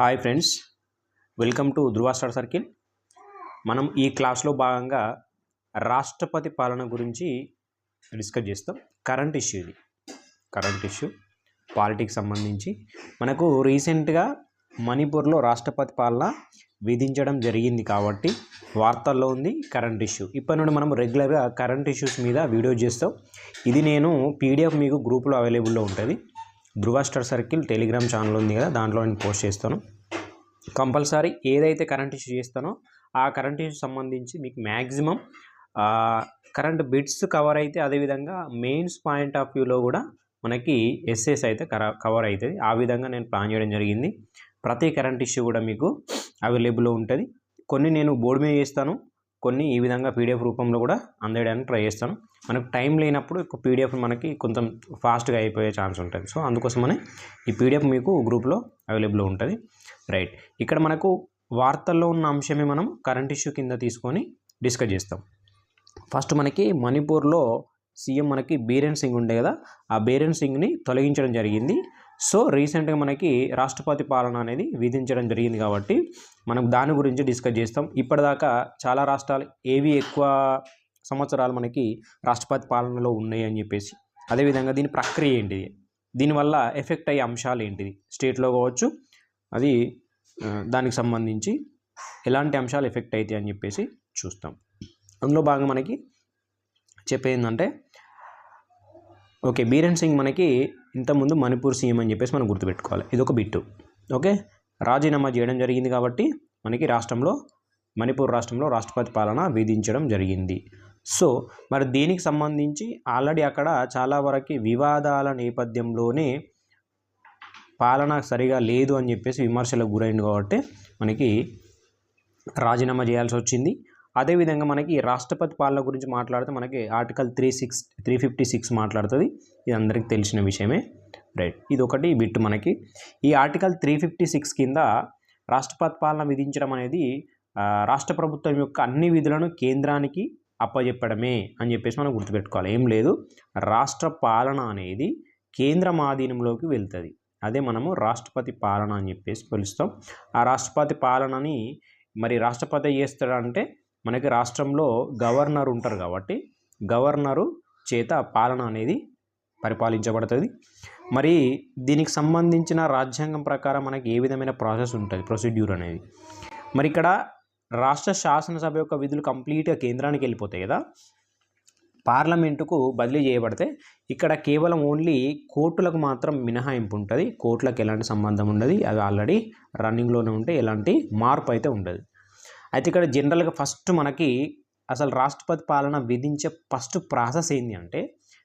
Hi friends welcome to Dhruva star circle. మనం ఈ క్లాస్లో భాగంగా రాష్ట్రపతి పాలన గురించి డిస్కస్ చేస్తాం. కరెంట్ ఇష్యూ ఇది. కరెంట్ ఇష్యూ పాలిటిక్స్ సంబంధించి. మనకు రీసెంట్గా మణిపూర్లో రాష్ట్రపతి పాలన విధించడం జరిగింది కాబట్టి వార్తల్లో ఉంది కరెంట్ ఇష్యూ. ఇప్పటి నుండి మనం రెగ్యులర్గా కరెంట్ ఇష్యూస్ మీద వీడియో చేస్తాం. ఇది నేను పీడిఎఫ్ మీకు గ్రూప్లో అవైలబుల్లో ఉంటుంది. Dhruva star circle Telegram channel ఉంది కదా దాంట్లో నేను పోస్ట్ చేస్తాను. కంపల్సరీ ఏదైతే కరెంట్ ఇష్యూ చేస్తానో ఆ కరెంట్ ఇష్యూ సంబంధించి మీకు మ్యాక్సిమం కరెంట్ బిట్స్ కవర్ అయితే అదేవిధంగా మెయిన్స్ పాయింట్ ఆఫ్ వ్యూలో కూడా మనకి ఎస్ఎస్ అయితే కవర్ అవుతుంది ఆ విధంగా నేను ప్లాన్ చేయడం జరిగింది. ప్రతి కరెంట్ ఇష్యూ కూడా మీకు అవైలబుల్లో ఉంటుంది. కొన్ని నేను బోర్డు మీద చేస్తాను. కొన్ని ఈ విధంగా పీడిఎఫ్ రూపంలో కూడా అందేయడానికి ట్రై చేస్తాను. మనకు టైం లేనప్పుడు పీడిఎఫ్ మనకి కొంచెం ఫాస్ట్గా అయిపోయే ఛాన్స్ ఉంటుంది. సో అందుకోసమనే ఈ పీడిఎఫ్ మీకు గ్రూప్లో అవైలబుల్లో ఉంటుంది. రైట్. ఇక్కడ మనకు వార్తల్లో ఉన్న అంశమే మనం కరెంట్ ఇష్యూ కింద తీసుకొని డిస్కస్ చేస్తాం. ఫస్ట్ మనకి మణిపూర్లో సీఎం మనకి బీరేన్ సింగ్ ఉండే కదా ఆ బీరేన్ సింగ్ని తొలగించడం జరిగింది. సో రీసెంట్గా మనకి రాష్ట్రపతి పాలన అనేది విధించడం జరిగింది కాబట్టి మనం దాని గురించి డిస్కస్ చేస్తాం. ఇప్పటిదాకా చాలా రాష్ట్రాలు ఏవి ఎక్కువ సంవత్సరాలు మనకి రాష్ట్రపతి పాలనలో ఉన్నాయి అని చెప్పేసి అదేవిధంగా దీని ప్రక్రియ ఏంటిది? దీనివల్ల ఎఫెక్ట్ అయ్యే అంశాలు ఏంటిది? స్టేట్లో కావచ్చు అది దానికి సంబంధించి ఎలాంటి అంశాలు ఎఫెక్ట్ అవుతాయి అని చెప్పేసి చూస్తాం. అందులో భాగంగా మనకి చెప్పేందంటే ఓకే బీరెన్ సింగ్ మనకి ఇంతకుముందు మణిపూర్ సీఎం అని చెప్పేసి మనం గుర్తుపెట్టుకోవాలి. ఇది ఒక బిట్టు. ఓకే రాజీనామా చేయడం జరిగింది కాబట్టి మనకి రాష్ట్రంలో మణిపూర్ రాష్ట్రంలో రాష్ట్రపతి పాలన విధించడం జరిగింది. సో మరి దీనికి సంబంధించి ఆల్రెడీ అక్కడ చాలా వరకు వివాదాల నేపథ్యంలోనే పాలన సరిగా లేదు అని చెప్పేసి విమర్శలకు గురైంది కాబట్టి మనకి రాజీనామా చేయాల్సి వచ్చింది. అదేవిధంగా మనకి రాష్ట్రపతి పాలన గురించి మాట్లాడితే మనకి article three six three fifty six మాట్లాడుతుంది. ఇది అందరికీ తెలిసిన విషయమే. రైట్. ఇది ఒకటి బిట్ మనకి. ఈ ఆర్టికల్ త్రీ ఫిఫ్టీ సిక్స్ కింద రాష్ట్రపతి పాలన విధించడం అనేది రాష్ట్ర ప్రభుత్వం యొక్క అన్ని విధులను కేంద్రానికి అప్పజెప్పడమే అని చెప్పేసి మనం గుర్తుపెట్టుకోవాలి. ఏం లేదు. రాష్ట్ర పాలన అనేది కేంద్రం ఆధీనంలోకి వెళ్తుంది. అదే మనము రాష్ట్రపతి పాలన అని చెప్పేసి పిలుస్తాం. ఆ రాష్ట్రపతి పాలనని మరి రాష్ట్రపతి చేస్తాడంటే మనకి రాష్ట్రంలో గవర్నర్ ఉంటారు కాబట్టి గవర్నరు చేత పాలన అనేది పరిపాలించబడుతుంది. మరి దీనికి సంబంధించిన రాజ్యాంగం ప్రకారం మనకి ఏ విధమైన ప్రాసెస్ ఉంటుంది? ప్రొసీడ్యూర్ అనేది. మరి ఇక్కడ రాష్ట్ర శాసనసభ యొక్క విధులు కంప్లీట్గా కేంద్రానికి వెళ్ళిపోతాయి కదా? పార్లమెంటుకు బదిలీ చేయబడితే ఇక్కడ కేవలం ఓన్లీ కోర్టులకు మాత్రం మినహాయింపు ఉంటుంది. కోర్టులకు ఎలాంటి సంబంధం ఉండదు. అవి ఆల్రెడీ రన్నింగ్లోనే ఉంటే ఎలాంటి మార్పు అయితే ఉండదు. అయితే ఇక్కడ జనరల్గా ఫస్ట్ మనకి అసలు రాష్ట్రపతి పాలన విధించే ఫస్ట్ ప్రాసెస్ ఏంటి అంటే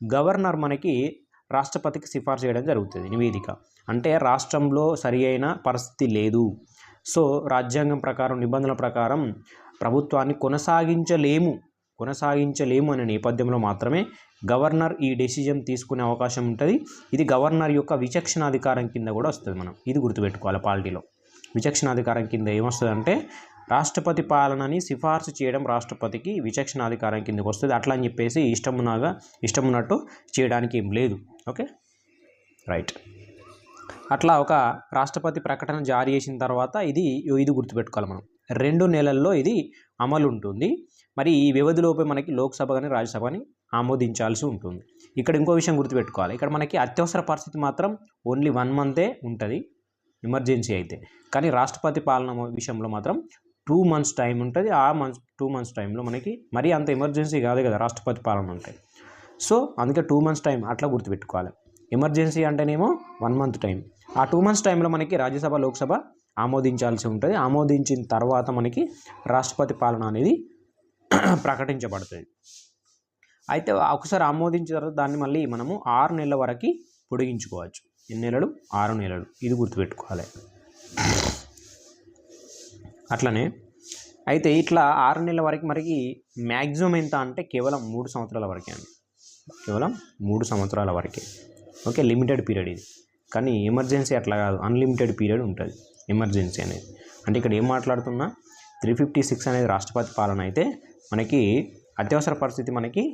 గవర్నర్ మనకి రాష్ట్రపతికి సిఫార్సు చేయడం జరుగుతుంది నివేదిక. అంటే రాష్ట్రంలో సరి అయిన పరిస్థితి లేదు. సో రాజ్యాంగం ప్రకారం నిబంధనల ప్రకారం ప్రభుత్వాన్ని కొనసాగించలేము కొనసాగించలేము అనే నేపథ్యంలో మాత్రమే గవర్నర్ ఈ డెసిజన్ తీసుకునే అవకాశం ఉంటుంది. ఇది గవర్నర్ యొక్క విచక్షణాధికారం కింద కూడా వస్తుంది మనం. ఇది గుర్తుపెట్టుకోవాలి పార్టీలో విచక్షణాధికారం కింద ఏమొస్తుందంటే రాష్ట్రపతి పాలనని సిఫార్సు చేయడం రాష్ట్రపతికి విచక్షణాధికారం కిందకి వస్తుంది. అట్లా అని చెప్పేసి ఇష్టమునాగా ఇష్టమున్నట్టు చేయడానికి ఏం లేదు. ఓకే? రైట్. అట్లా ఒక రాష్ట్రపతి ప్రకటన జారీ చేసిన తర్వాత ఇది ఇది గుర్తుపెట్టుకోవాలి మనం. రెండు నెలల్లో ఇది అమలు ఉంటుంది. మరి ఈ వ్యవధిలోపే మనకి లోక్సభ కానీ రాజ్యసభ కానీ ఆమోదించాల్సి ఉంటుంది. ఇక్కడ ఇంకో విషయం గుర్తుపెట్టుకోవాలి. ఇక్కడ మనకి అత్యవసర పరిస్థితి మాత్రం ఓన్లీ వన్ మంతే ఉంటుంది. ఎమర్జెన్సీ అయితే. కానీ రాష్ట్రపతి పాలన విషయంలో మాత్రం టూ మంత్స్ టైం ఉంటుంది. ఆ మంత్స్ టూ మంత్స్ టైంలో మనకి మరీ అంత ఎమర్జెన్సీ కాదు కదా రాష్ట్రపతి పాలన అంటే. సో అందుకే టూ మంత్స్ టైం అట్లా గుర్తుపెట్టుకోవాలి. ఎమర్జెన్సీ అంటేనేమో వన్ మంత్ టైం ఆ టూ మంత్స్ టైంలో మనకి రాజ్యసభ లోక్సభ ఆమోదించాల్సి ఉంటుంది. ఆమోదించిన తర్వాత మనకి రాష్ట్రపతి పాలన అనేది ప్రకటించబడుతుంది. అయితే ఒకసారి ఆమోదించిన తర్వాత దాన్ని మళ్ళీ మనము ఆరు నెలల వరకు పొడిగించుకోవచ్చు. ఎన్ని నెలలు? ఆరు నెలలు. ఇది గుర్తుపెట్టుకోవాలి. అట్లనే. అయితే ఇట్లా ఆరు నెలల వరకు మనకి మ్యాక్సిమం ఎంత అంటే కేవలం మూడు సంవత్సరాల వరకే అండి. కేవలం మూడు సంవత్సరాల వరకే. ఓకే లిమిటెడ్ పీరియడ్ ఇది. కానీ ఎమర్జెన్సీ అట్లా కాదు. అన్లిమిటెడ్ పీరియడ్ ఉంటుంది ఎమర్జెన్సీ అనేది. అంటే ఇక్కడ ఏం మాట్లాడుతున్నా త్రీ ఫిఫ్టీ సిక్స్ అనేది రాష్ట్రపతి పాలన అయితే మనకి అత్యవసర పరిస్థితి మనకి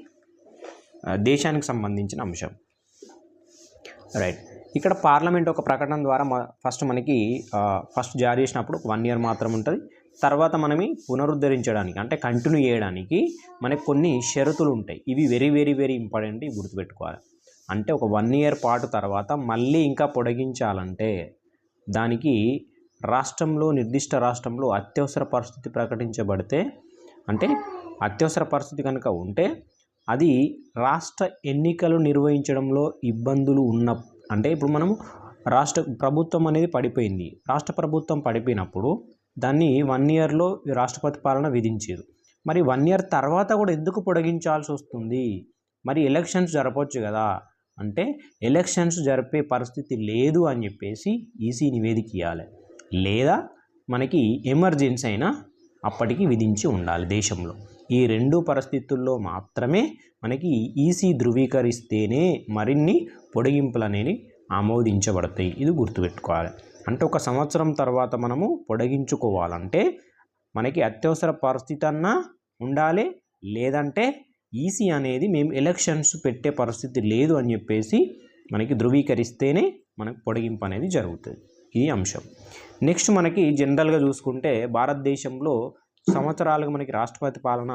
దేశానికి సంబంధించిన అంశం. రైట్. ఇక్కడ పార్లమెంట్ ఒక ప్రకటన ద్వారా ఫస్ట్ మనకి ఫస్ట్ జారీ చేసినప్పుడు వన్ ఇయర్ మాత్రం ఉంటుంది. తర్వాత మనమి పునరుద్ధరించడానికి అంటే కంటిన్యూ చేయడానికి మనకి కొన్ని షరతులు ఉంటాయి. ఇవి వెరీ వెరీ వెరీ ఇంపార్టెంట్ ఇవి గుర్తుపెట్టుకోవాలి. అంటే ఒక వన్ ఇయర్ పాటు తర్వాత మళ్ళీ ఇంకా పొడిగించాలంటే దానికి రాష్ట్రంలో నిర్దిష్ట రాష్ట్రంలో అత్యవసర పరిస్థితి ప్రకటించబడితే అంటే అత్యవసర పరిస్థితి కనుక ఉంటే అది రాష్ట్ర ఎన్నికలు నిర్వహించడంలో ఇబ్బందులు ఉన్న అంటే ఇప్పుడు మనము రాష్ట్ర ప్రభుత్వం అనేది పడిపోయింది. రాష్ట్ర ప్రభుత్వం పడిపోయినప్పుడు దాన్ని వన్ ఇయర్లో రాష్ట్రపతి పాలన విధించారు. మరి వన్ ఇయర్ తర్వాత కూడా ఎందుకు పొడిగించాల్సి వస్తుంది? మరి ఎలక్షన్స్ జరపవచ్చు కదా. అంటే ఎలక్షన్స్ జరిపే పరిస్థితి లేదు అని చెప్పేసి ఈసీ నివేదిక ఇవ్వాలి లేదా మనకి ఎమర్జెన్సీ అయినా అప్పటికి విధించి ఉండాలి దేశంలో. ఈ రెండు పరిస్థితుల్లో మాత్రమే మనకి ఈసీ ధృవీకరిస్తేనే మరిన్ని పొడిగింపులు అనేవి ఆమోదించబడతాయి. ఇది గుర్తుపెట్టుకోవాలి. అంటే ఒక సంవత్సరం తర్వాత మనము పొడిగించుకోవాలంటే మనకి అత్యవసర పరిస్థితి అన్నా ఉండాలి లేదంటే ఈసీ అనేది మేము ఎలక్షన్స్ పెట్టే పరిస్థితి లేదు అని చెప్పేసి మనకి ధృవీకరిస్తేనే మనకు పొడిగింపు అనేది జరుగుతుంది. ఇది అంశం. నెక్స్ట్ మనకి జనరల్గా చూసుకుంటే భారతదేశంలో సంవత్సరాలుగా మనకి రాష్ట్రపతి పాలన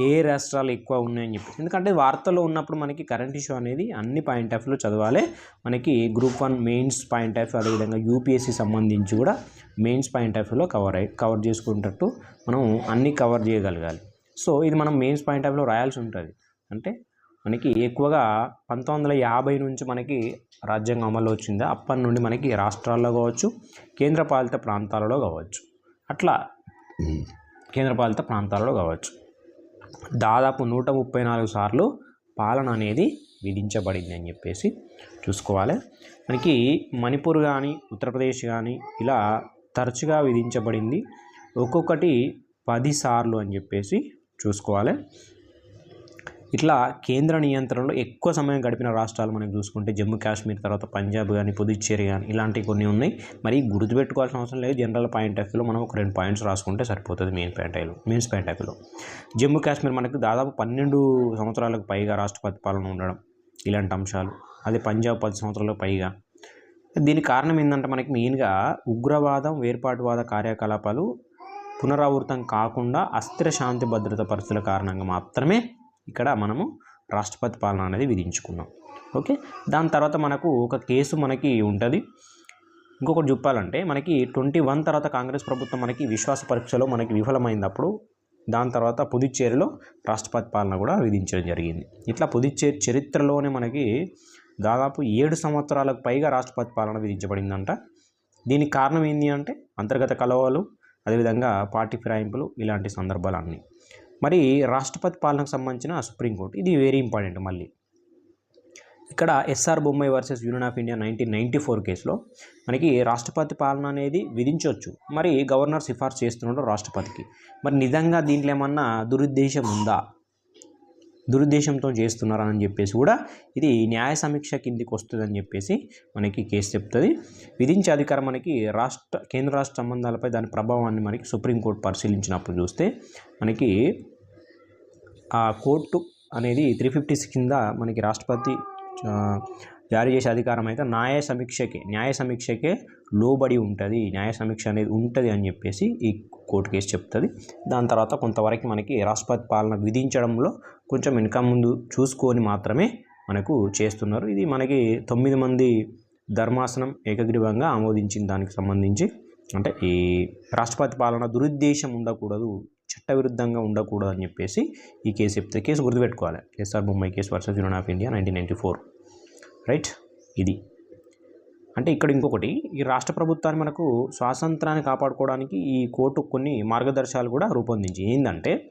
ఏ రాష్ట్రాలు ఎక్కువ ఉన్నాయని చెప్పి ఎందుకంటే వార్తల్లో ఉన్నప్పుడు మనకి కరెంట్ ఇష్యూ అనేది అన్ని పాయింట్ ఆఫ్ చదవాలి. మనకి group one mains point of view అదేవిధంగా యూపీఎస్సి సంబంధించి కూడా మెయిన్స్ పాయింట్ ఆఫ్ వ్యూలో కవర్ అయి కవర్ చేసుకునేటట్టు మనం అన్నీ కవర్ చేయగలగాలి. సో ఇది మనం మెయిన్స్ పాయింట్ ఆఫ్ వ్యూలో రాయాల్సి ఉంటుంది. అంటే మనకి ఎక్కువగా పంతొమ్మిది వందల యాభై నుంచి మనకి రాజ్యాంగం అమలు వచ్చింది. అప్పటి నుండి మనకి రాష్ట్రాల్లో కావచ్చు కేంద్రపాలిత ప్రాంతాలలో కావచ్చు. అట్లా కేంద్రపాలిత ప్రాంతాలలో కావచ్చు. దాదాపు నూట ముప్పై నాలుగు సార్లు పాలన అనేది విధించబడింది అని చెప్పేసి చూసుకోవాలి. మనకి మణిపూర్ కానీ ఉత్తరప్రదేశ్ కానీ ఇలా తరచుగా విధించబడింది. ఒక్కొక్కటి పది సార్లు అని చెప్పేసి చూసుకోవాలి. ఇట్లా కేంద్ర నియంత్రణలో ఎక్కువ సమయం గడిపిన రాష్ట్రాలు మనం చూసుకుంటే జమ్మూ కాశ్మీర్ తర్వాత పంజాబ్ కానీ పుదుచ్చేరి కానీ ఇలాంటివి కొన్ని ఉన్నాయి. మరి గుర్తుపెట్టుకోవాల్సిన అవసరం లేదు. జనరల్ పాయింట్ ఆఫ్ వ్యూలో మనం ఒక రెండు పాయింట్స్ రాసుకుంటే సరిపోతుంది main point of mains point of వ్యూలో. జమ్మూ కాశ్మీర్ మనకు దాదాపు పన్నెండు సంవత్సరాలకు పైగా రాష్ట్రపతి పాలన ఉండడం ఇలాంటి అంశాలు. అదే పంజాబ్ పది సంవత్సరాలకు పైగా. దీనికి కారణం ఏంటంటే మనకి మెయిన్గా ఉగ్రవాదం వేర్పాటువాద కార్యకలాపాలు పునరావృతం కాకుండా అస్థిర శాంతి భద్రత పరిస్థితుల కారణంగా మాత్రమే ఇక్కడ మనము రాష్ట్రపతి పాలన అనేది విధించుకున్నాం. ఓకే? దాని తర్వాత మనకు ఒక కేసు మనకి ఉంటుంది. ఇంకొకటి చెప్పాలంటే మనకి ట్వంటీ వన్ తర్వాత కాంగ్రెస్ ప్రభుత్వం మనకి విశ్వాస పరీక్షలో మనకి విఫలమైనప్పుడు దాని తర్వాత పుదుచ్చేరిలో రాష్ట్రపతి పాలన కూడా విధించడం జరిగింది. ఇట్లా పుదుచ్చేరి చరిత్రలోనే మనకి దాదాపు ఏడు సంవత్సరాలకు పైగా రాష్ట్రపతి పాలన విధించబడిందంట. దీనికి కారణం ఏంటి అంటే అంతర్గత కలవాలు అదేవిధంగా పార్టీ ఫిరాయింపులు ఇలాంటి సందర్భాలన్నీ. మరి రాష్ట్రపతి పాలనకు సంబంధించిన సుప్రీంకోర్టు. ఇది వెరీ ఇంపార్టెంట్ మళ్ళీ. ఇక్కడ SR Bommai versus union of India nineteen ninety four కేసులో మనకి రాష్ట్రపతి పాలన అనేది విధించవచ్చు. మరి గవర్నర్ సిఫార్సు చేస్తున్నాడు రాష్ట్రపతికి. మరి నిజంగా దీంట్లో ఏమన్నా దురుద్దేశం ఉందా? దురుద్దేశంతో చేస్తున్నారని చెప్పేసి కూడా ఇది న్యాయ సమీక్ష కిందికి వస్తుందని చెప్పేసి మనకి కేసు చెప్తుంది. విధించే అధికారం మనకి రాష్ట్ర కేంద్ర రాష్ట్ర సంబంధాలపై దాని ప్రభావాన్ని మనకి సుప్రీంకోర్టు పరిశీలించినప్పుడు చూస్తే మనకి ఆ కోర్టు అనేది త్రీ ఫిఫ్టీ సిక్స్ కింద మనకి రాష్ట్రపతి జారీ చేసే అధికారం అయితే న్యాయ సమీక్షకే న్యాయ సమీక్షకే లోబడి ఉంటుంది. న్యాయ సమీక్ష అనేది ఉంటుంది అని చెప్పేసి ఈ కోర్టు కేసు చెప్తుంది. దాని తర్వాత కొంతవరకు మనకి రాష్ట్రపతి పాలన విధించడంలో కొంచెం వెనుక ముందు చూసుకొని మాత్రమే మనకు చేస్తున్నారు. ఇది మనకి తొమ్మిది మంది ధర్మాసనం ఏకగ్రీవంగా ఆమోదించిన దానికి సంబంధించి అంటే ఈ రాష్ట్రపతి పాలన దురుద్దేశం ఉండకూడదు చట్టవిరుద్ధంగా ఉండకూడదు అని చెప్పేసి ఈ కేసు చెప్తే కేసు గుర్తుపెట్టుకోవాలి. SR Bommai case versus union of India nineteen ninety four. Right? ఇది. అంటే ఇక్కడ ఇంకొకటి ఈ రాష్ట్ర ప్రభుత్వాన్ని మనకు స్వాతంత్రాన్ని కాపాడుకోవడానికి ఈ కోర్టు కొన్ని మార్గదర్శకాలు కూడా రూపొందించి ఏంటంటే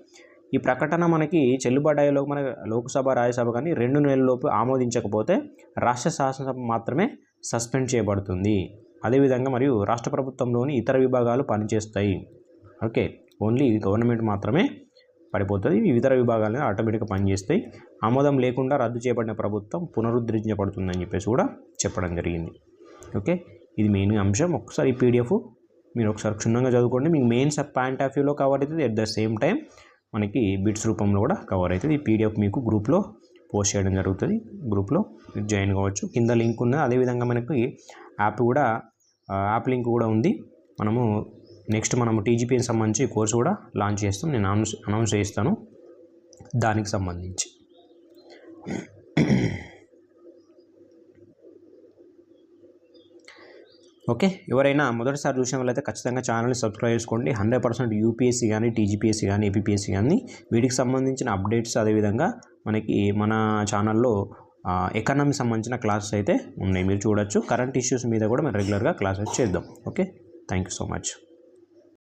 ఈ ప్రకటన మనకి చెల్లుబాటు మన లోక్సభ రాజ్యసభ కానీ రెండు నెలలలోపు ఆమోదించకపోతే రాష్ట్ర శాసనసభ మాత్రమే సస్పెండ్ చేయబడుతుంది. అదేవిధంగా మరియు రాష్ట్ర ప్రభుత్వంలోని ఇతర విభాగాలు పనిచేస్తాయి. ఓకే. ఓన్లీ గవర్నమెంట్ మాత్రమే పడిపోతుంది. ఈ ఇతర విభాగాలు ఆటోమేటిక్గా పనిచేస్తాయి. ఆమోదం లేకుండా రద్దు చేయబడిన ప్రభుత్వం పునరుద్ధరించబడుతుందని చెప్పేసి కూడా చెప్పడం జరిగింది. ఓకే? ఇది మెయిన్ అంశం. ఒకసారి ఈ పీడిఎఫ్ మీరు ఒకసారి క్షుణ్ణంగా చదువుకోండి. మీకు మెయిన్ సబ్ పాయింట్ ఆఫ్ వ్యూలో కవర్ అవుతుంది. ఎట్ ద సేమ్ టైం మనకి బిట్స్ రూపంలో కూడా కవర్ అవుతుంది. ఈ పీడిఎఫ్ మీకు గ్రూప్లో పోస్ట్ చేయడం జరుగుతుంది. గ్రూప్లో మీరు జాయిన్ కావచ్చు. కింద లింక్ ఉంది అదేవిధంగా మనకి యాప్ కూడా యాప్ లింక్ కూడా ఉంది. మనము నెక్స్ట్ మనం టీజీపీకి సంబంధించి కోర్సు కూడా లాంచ్ చేస్తాం. నేను అనౌన్స్ అనౌన్స్ చేస్తాను దానికి సంబంధించి. ఓకే. ఎవరైనా మొదటిసారి చూసిన వాళ్ళైతే ఖచ్చితంగా ఛానల్ని సబ్స్క్రైబ్ చేసుకోండి. హండ్రెడ్ పర్సెంట్ యూపీఎస్సీ కానీ టీజీపీఎస్సీ కానీ ఏపీఎస్సీ కానీ వీటికి సంబంధించిన అప్డేట్స్ అదేవిధంగా మనకి మన ఛానల్లో ఎకనామీ సంబంధించిన క్లాసెస్ అయితే ఉన్నాయి. మీరు చూడొచ్చు. కరెంట్ ఇష్యూస్ మీద కూడా మనం రెగ్యులర్గా క్లాసెస్ చేద్దాం. Okay. Thank you so much.